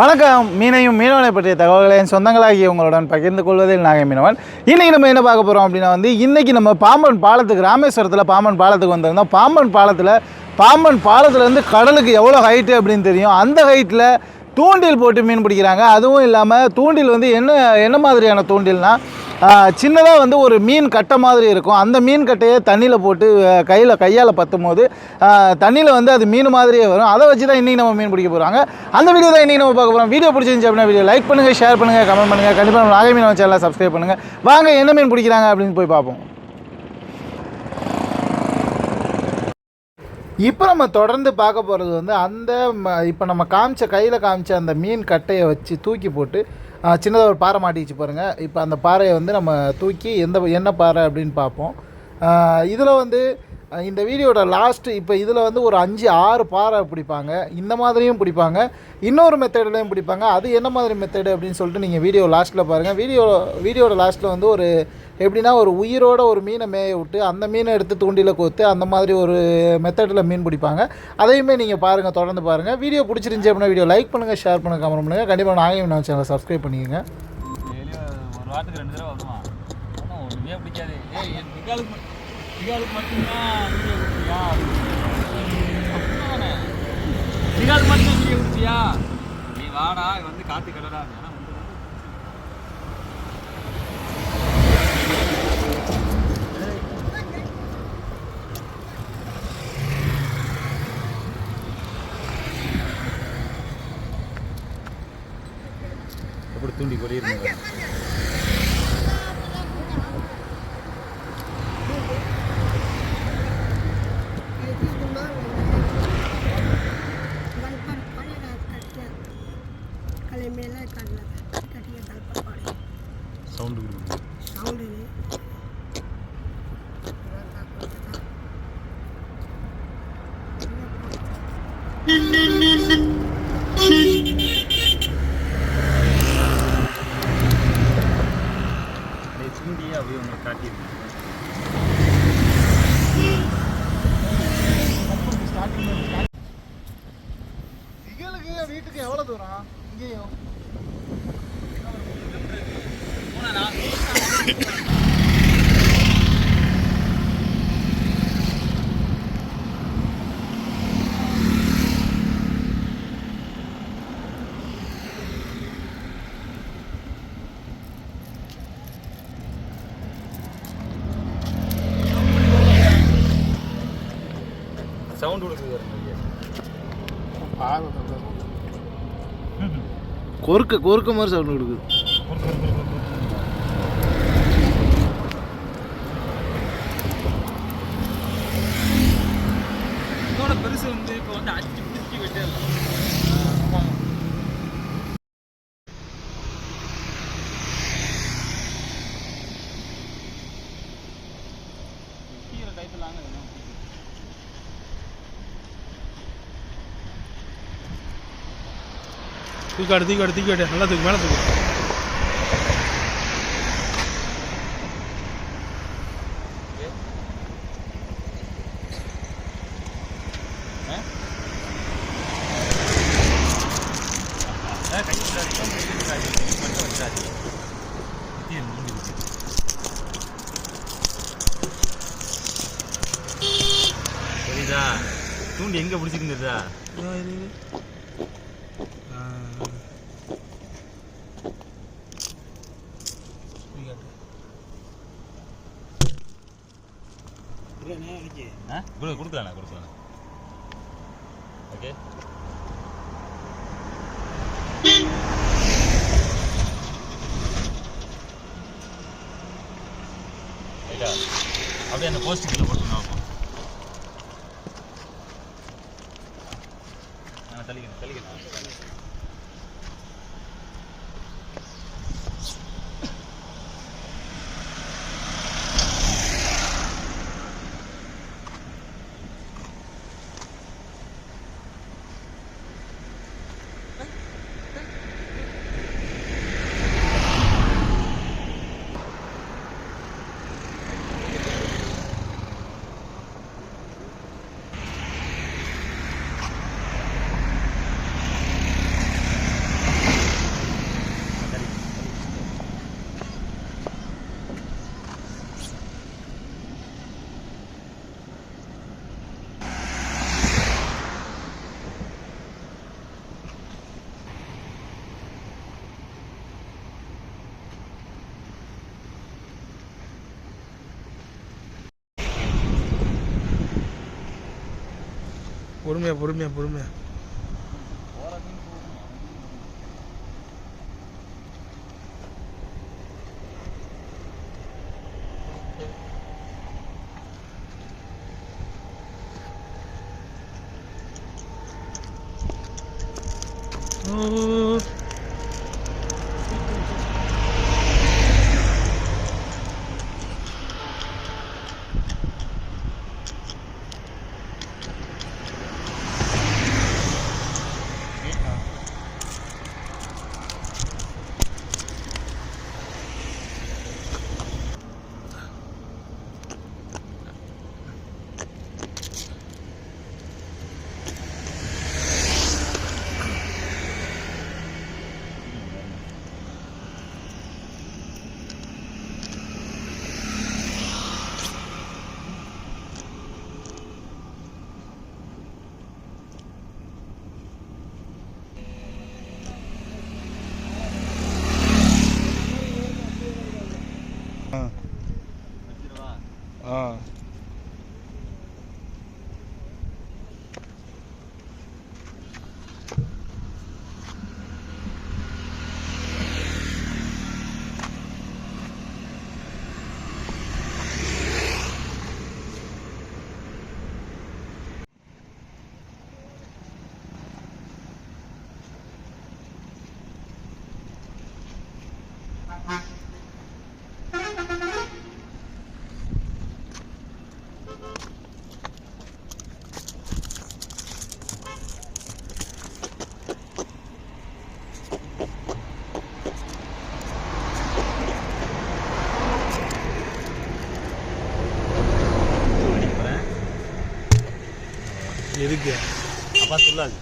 வணக்கம். மீனையும் மீனவனை பற்றிய தகவல்களை என் சொந்தங்களாகிய உங்களுடன் பகிர்ந்து கொள்வதில் நாகை மீனவன். இன்றைக்கி நம்ம என்ன பார்க்க போகிறோம் அப்படின்னா வந்து இன்றைக்கி நம்ம பாம்பன் பாலத்துக்கு ராமேஸ்வரத்தில் பாம்பன் பாலத்துக்கு வந்திருந்தோம். பாம்பன் பாலத்தில் பாம்பன் பாலத்துலேருந்து கடலுக்கு எவ்வளோ ஹைட்டு அப்படின்னு தெரியும். அந்த ஹைட்டில் தூண்டில் போட்டு மீன் பிடிக்கிறாங்க. அதுவும் இல்லாமல் தூண்டில் வந்து என்ன என்ன மாதிரியான தூண்டில்னால் சின்னதாக வந்து ஒரு மீன் கட்டை மாதிரி இருக்கும். அந்த மீன் கட்டையை தண்ணியில் போட்டு கையில் கையால் பத்தும் போது தண்ணியில் வந்து அது மீன் மாதிரியே வரும். அதை வச்சு தான் இன்றைக்கி நம்ம மீன் பிடிக்க போகிறாங்க அந்த வீடியோ தான் இன்றைக்கி நம்ம பார்க்க போகிறோம் வீடியோ பிடிச்சிருந்துச்சு அப்படின்னா வீடியோ லைக் பண்ணுங்கள் ஷேர் பண்ணுங்கள் கமெண்ட் பண்ணுங்கள் கண்டிப்பாக நம்ம நாகை மீன் சேனலை சப்ஸ்கிரைப் பண்ணுங்கள் வாங்க என்ன மீன் பிடிக்கிறாங்க அப்படின்னு போய் பார்ப்போம். இப்போ நம்ம தொடர்ந்து பார்க்க போகிறது வந்து அந்த இப்போ நம்ம காமிச்ச கையில் காமிச்ச அந்த மீன் கட்டையை வச்சு தூக்கி போட்டு சின்னதாக ஒரு பாறை மாட்டிச்சு பாருங்கள் இப்போ அந்த பாறையை வந்து நம்ம தூக்கி எந்த என்ன பாறை அப்படின்னு பார்ப்போம். இதில் வந்து இந்த வீடியோட லாஸ்ட்டு இப்போ இதில் வந்து ஒரு அஞ்சு ஆறு பாறை பிடிப்பாங்க. இந்த மாதிரியும் பிடிப்பாங்க. இன்னொரு மெத்தட்லையும் பிடிப்பாங்க. அது என்ன மாதிரி மெத்தடு அப்படின்னு சொல்லிட்டு நீங்கள் வீடியோ லாஸ்ட்டில் பாருங்கள் வீடியோ வீடியோட லாஸ்ட்டில் வந்து ஒரு எப்படின்னா ஒரு உயிரோட ஒரு மீனை மேய விட்டு அந்த மீனை எடுத்து தூண்டியில் கோத்து அந்த மாதிரி ஒரு மெத்தடில் மீன் பிடிப்பாங்க. அதையுமே நீங்கள் பாருங்கள் தொடர்ந்து பாருங்கள் வீடியோ பிடிச்சிருந்துச்சி அப்படின்னா வீடியோ லைக் பண்ணுங்கள் ஷேர் பண்ணுங்கள் கமெண்ட் பண்ணுங்கள் கண்டிப்பாக நாகையும் நான் சேனலை சப்ஸ்கிரைப் பண்ணிக்கோங்க. ஒரு வாரத்துக்கு ரெண்டு தடவை வருவான் ஒன்றுமே பிடிக்காது. ஏய் நிகாலுக்கு நிகாலுக்கு மட்டும்தான் வீடியோ கொடுப்பியா நிகாலுக்கு மட்டும் வீடியோ கொடுப்பியா நீ வாடா வந்து காத்து கடலா போட்டு தூண்டி கொள்ளியிருந்தாங்க சவுண்டு சவுண்டு கொறுக்க கொறுக்க மாதிரி சவுண்ட் கொடுக்குது. இதோட பெருசு வந்து இப்போ வந்து அஞ்சு பிடிச்சி வெட்டே தூக்காடு தூக்காடு தூக்காடு. நல்லா தூக்கு மேலே தூக்கு. புரியுதா? தூண்டி எங்க பிடிச்சிருந்ததா? கொடுக்கலாண்ணா கொடுக்கலாண்ணா. ஓகே அப்படியே அந்த போஸ்ட் கீழே அப்போ ஆ தள்ளிக்கணும் தள்ளிக்கணும். பொறுமையா பொறுமையா பொறுமையா ஓ Uh. எதுக்கு? அப்பா சொல்லாது